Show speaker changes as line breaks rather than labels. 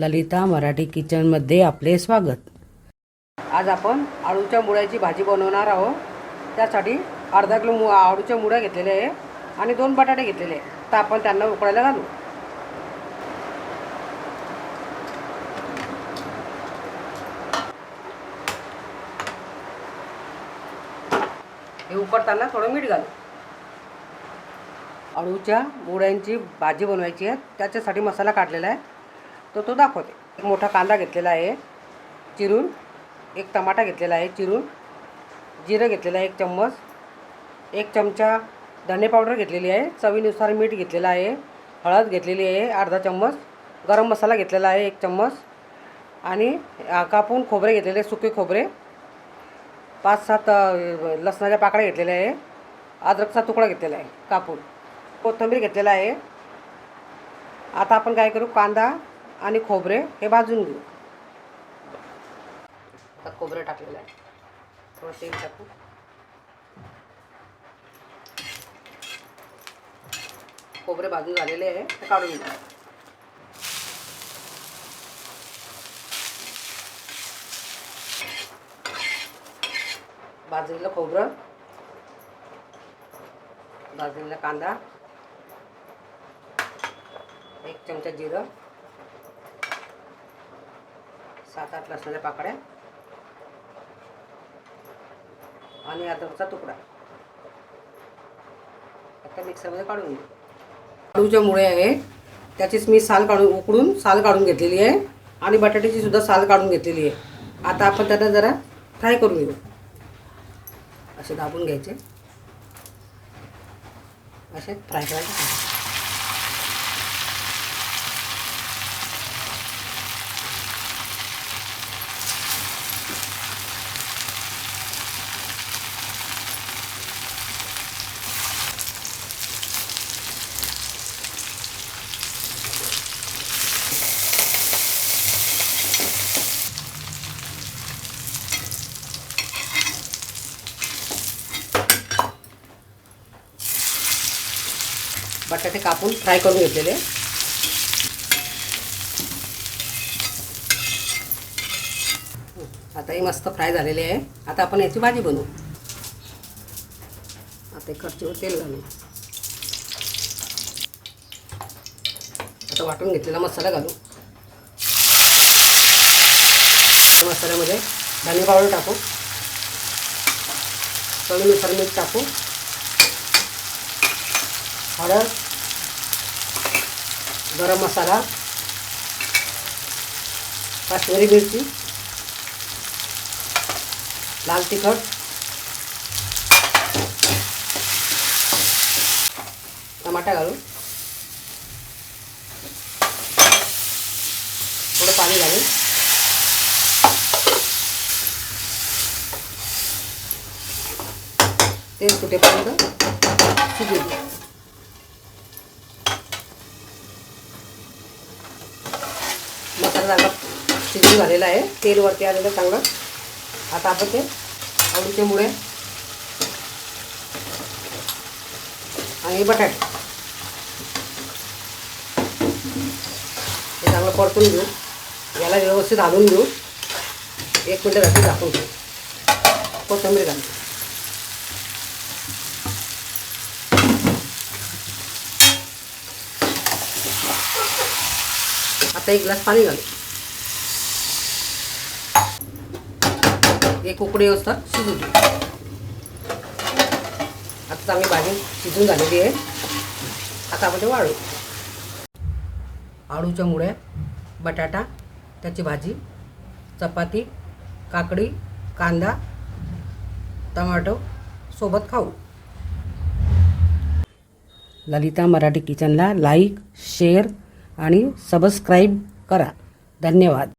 ललिता मराठी किचनमध्ये आपले स्वागत. आज आपण आळूच्या मुळ्याची भाजी बनवणार आहोत. त्यासाठी अर्धा किलो मु आळूच्या मुळ्या घेतलेल्या आहे आणि दोन बटाटे घेतलेले आहे. तर आपण त्यांना उकळायला घालू. हे उकडताना थोडं मीठ घालू. अळूच्या मुळ्यांची भाजी बनवायची आहे. त्याच्यासाठी मसाला काढलेला आहे. तो तो दाखवते. एक मोठा कांदा घेतलेला आहे चिरून. एक टमाटा घेतलेला आहे चिरून. जिरं घेतलेलं आहे एक चम्मच. एक चमचा धने पावडर घेतलेली आहे चवीनुसार मीठ घेतलेलं आहे हळद घेतलेली आहे अर्धा चम्मच. गरम मसाला घेतलेला आहे एक चम्मच. आणि कापून खोबरे घेतलेले सुके खोबरे. पाच सात लसणाच्या पाकळ्या घेतलेल्या आहे. अद्रकचा तुकडा घेतलेला आहे कापून. कोथिंबीर घेतलेला आहे. आता आपण काय करू? कांदा आणि खोबरे हे भाजून घेऊ. आता खोबरं टाकलेलं आहे. थोडं तेल टाकू. खोबरे भाजून झालेले आहे ते काढून घेऊ. भाजलेलं खोबरं भाजलेला कांदा एक चमचा जिरं सात आठ लसणाच्या पाकळ्या. आणि अद्रकचा तुकडा. आता मिक्सरमध्ये काढून घेऊ आळूच्या मुळे आहे त्याचीच मी साल काढून उकडून साल काढून घेतलेली आहे. आणि बटाट्याची सुद्धा साल काढून घेतलेली आहे. आता आपण त्यांना जरा फ्राय करून घेऊ. असे दाबून घ्यायचे. असे फ्राय करायचे. बटाटे कापून फ्राय करून घेतलेले. आता हे मस्त फ्राय झालेले आहे. आता आपण याची भाजी बनवू. आता एक खर्चीवर तेल घालू. आता वाटून घेतलेला मसाला घालू. मसाल्यामध्ये धने पावडर टाकू. चवीनुसार मीठ टाकू. हळद गरम मसाला काश्मीरी मिरची लाल तिखट टमाटा घालून थोडं पाणी घालू तेल सुटेपर्यंत शिजवून दे मसाला चांगला तेल झालेला आहे. तेल वरती आलेलं चांगलं. आता आपण ते आलूचे मुळे आणि बटाटे. हे चांगलं परतून घेऊ. याला व्यवस्थित हलवून घेऊ. एक मिनटं रात्री झाकून घेऊ कोथंबीर घालतो आता एक ग्लास पाणी घालू. एक उकडी असतात शिजू दे. आता आम्ही भाजी शिजून झालेली आहे. आता आपण ते वाळू. आळूच्या मुळ्या बटाटा त्याची भाजी चपाती काकडी कांदा टमाटो सोबत खाऊ. ललिता मराठी किचनला लाईक शेअर आणि सबस्क्राईब करा. धन्यवाद.